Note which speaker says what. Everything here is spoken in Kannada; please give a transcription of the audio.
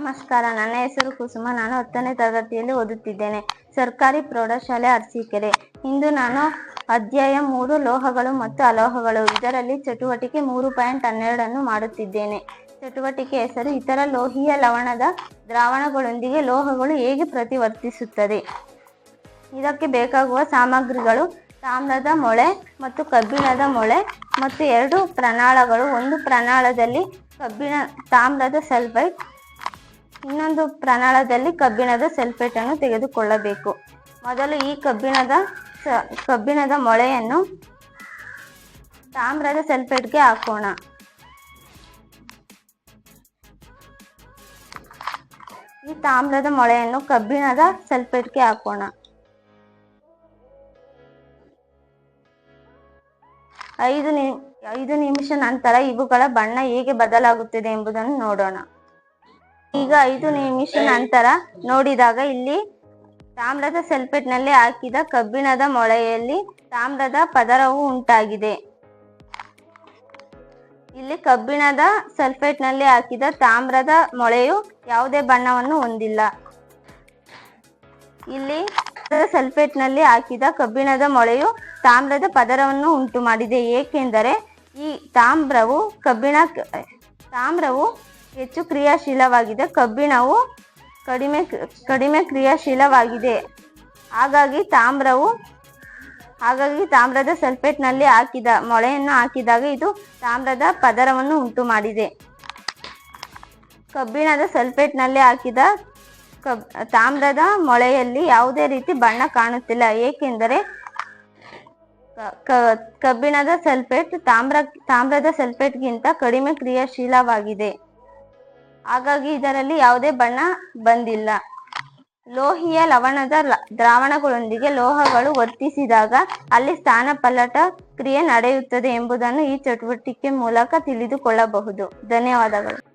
Speaker 1: ನಮಸ್ಕಾರ. ನನ್ನ ಹೆಸರು ಕುಸುಮ. ನಾನು ಹತ್ತನೇ ತರಗತಿಯಲ್ಲಿ ಓದುತ್ತಿದ್ದೇನೆ. ಸರ್ಕಾರಿ ಪ್ರೌಢಶಾಲೆ ಅರಸೀಕೆರೆ. ಇಂದು ನಾನು ಅಧ್ಯಾಯ ಮೂರು, ಲೋಹಗಳು ಮತ್ತು ಅಲೋಹಗಳು. ಇದರಲ್ಲಿ ಚಟುವಟಿಕೆ ಮೂರು ಪಾಯಿಂಟ್ ಹನ್ನೆರಡನ್ನು ಮಾಡುತ್ತಿದ್ದೇನೆ. ಚಟುವಟಿಕೆ ಹೆಸರು ಇತರ ಲೋಹೀಯ ಲವಣದ ದ್ರಾವಣಗಳೊಂದಿಗೆ ಲೋಹಗಳು ಹೇಗೆ ಪ್ರತಿವರ್ತಿಸುತ್ತದೆ? ಇದಕ್ಕೆ ಬೇಕಾಗುವ ಸಾಮಗ್ರಿಗಳು ತಾಮ್ರದ ಮೊಳೆ ಮತ್ತು ಕಬ್ಬಿಣದ ಮೊಳೆ ಮತ್ತು ಎರಡು ಪ್ರಣಾಳಗಳು. ಒಂದು ಪ್ರಣಾಳದಲ್ಲಿ ಕಬ್ಬಿಣ, ತಾಮ್ರದ ಸಲ್ಫೈಡ್ ಇನ್ನೊಂದು ಪ್ರಣಾಳದಲ್ಲಿ ಕಬ್ಬಿಣದ ಸಲ್ಫೇಟ್ ಅನ್ನು ತೆಗೆದುಕೊಳ್ಳಬೇಕು. ಮೊದಲು ಈ ಕಬ್ಬಿಣದ ಕಬ್ಬಿಣದ ಮೊಳೆಯನ್ನು ತಾಮ್ರದ ಸಲ್ಫೇಟ್ಗೆ ಹಾಕೋಣ. ಈ ತಾಮ್ರದ ಮೊಳೆಯನ್ನು ಕಬ್ಬಿಣದ ಸಲ್ಫೇಟ್ಗೆ ಹಾಕೋಣ. ಐದು ನಿ, ಐದು ನಿಮಿಷ ನಂತರ ಇವುಗಳ ಬಣ್ಣ ಹೇಗೆ ಬದಲಾಗುತ್ತಿದೆ ಎಂಬುದನ್ನು ನೋಡೋಣ. ಈಗ ಐದು ನಿಮಿಷ ನಂತರ ನೋಡಿದಾಗ ಇಲ್ಲಿ ತಾಮ್ರದ ಸಲ್ಫೇಟ್ನಲ್ಲಿ ಹಾಕಿದ ಕಬ್ಬಿಣದ ಮೊಳೆಯಲ್ಲಿ ತಾಮ್ರದ ಪದರವು ಉಂಟಾಗಿದೆ. ಇಲ್ಲಿ ಕಬ್ಬಿಣದ ಸಲ್ಫೇಟ್ನಲ್ಲಿ ಹಾಕಿದ ತಾಮ್ರದ ಮೊಳೆಯು ಯಾವುದೇ ಬಣ್ಣವನ್ನು ಹೊಂದಿಲ್ಲ. ಇಲ್ಲಿ ಸಲ್ಫೇಟ್ನಲ್ಲಿ ಹಾಕಿದ ಕಬ್ಬಿಣದ ಮೊಳೆಯು ತಾಮ್ರದ ಪದರವನ್ನು ಉಂಟು ಮಾಡಿದೆ ಏಕೆಂದರೆ ಈ ತಾಮ್ರವು ಕಬ್ಬಿಣ ತಾಮ್ರವು ಹೆಚ್ಚು ಕ್ರಿಯಾಶೀಲವಾಗಿದೆ. ಕಬ್ಬಿಣವು ಕಡಿಮೆ ಕಡಿಮೆ ಕ್ರಿಯಾಶೀಲವಾಗಿದೆ. ಹಾಗಾಗಿ ತಾಮ್ರವು, ಹಾಗಾಗಿ ತಾಮ್ರದ ಸಲ್ಫೇಟ್ನಲ್ಲಿ ಹಾಕಿದ, ಮೊಳೆಯನ್ನು ಹಾಕಿದಾಗ ಇದು ತಾಮ್ರದ ಪದರವನ್ನು ಉಂಟು ಮಾಡಿದೆ ಕಬ್ಬಿಣದ ಸಲ್ಫೇಟ್ನಲ್ಲಿ ಹಾಕಿದ ಕಬ್, ತಾಮ್ರದ ಮೊಳೆಯಲ್ಲಿ ಯಾವುದೇ ರೀತಿ ಬಣ್ಣ ಕಾಣುತ್ತಿಲ್ಲ. ಏಕೆಂದರೆ ಕಬ್ಬಿಣದ ಸಲ್ಫೇಟ್ ತಾಮ್ರ, ತಾಮ್ರದ ಸಲ್ಫೇಟ್ಗಿಂತ ಕಡಿಮೆ ಕ್ರಿಯಾಶೀಲವಾಗಿದೆ. ಹಾಗಾಗಿ ಇದರಲ್ಲಿ ಯಾವುದೇ ಬಣ್ಣ ಬಂದಿಲ್ಲ. ಲೋಹಿಯ ಲವಣದ ದ್ರಾವಣಗಳೊಂದಿಗೆ ಲೋಹಗಳು ವರ್ತಿಸಿದಾಗ ಅಲ್ಲಿ ಸ್ಥಾನ ಪಲ್ಲಟ ಕ್ರಿಯೆ ನಡೆಯುತ್ತದೆ ಎಂಬುದನ್ನು ಈ ಚಟುವಟಿಕೆ ಮೂಲಕ ತಿಳಿದುಕೊಳ್ಳಬಹುದು. ಧನ್ಯವಾದಗಳು.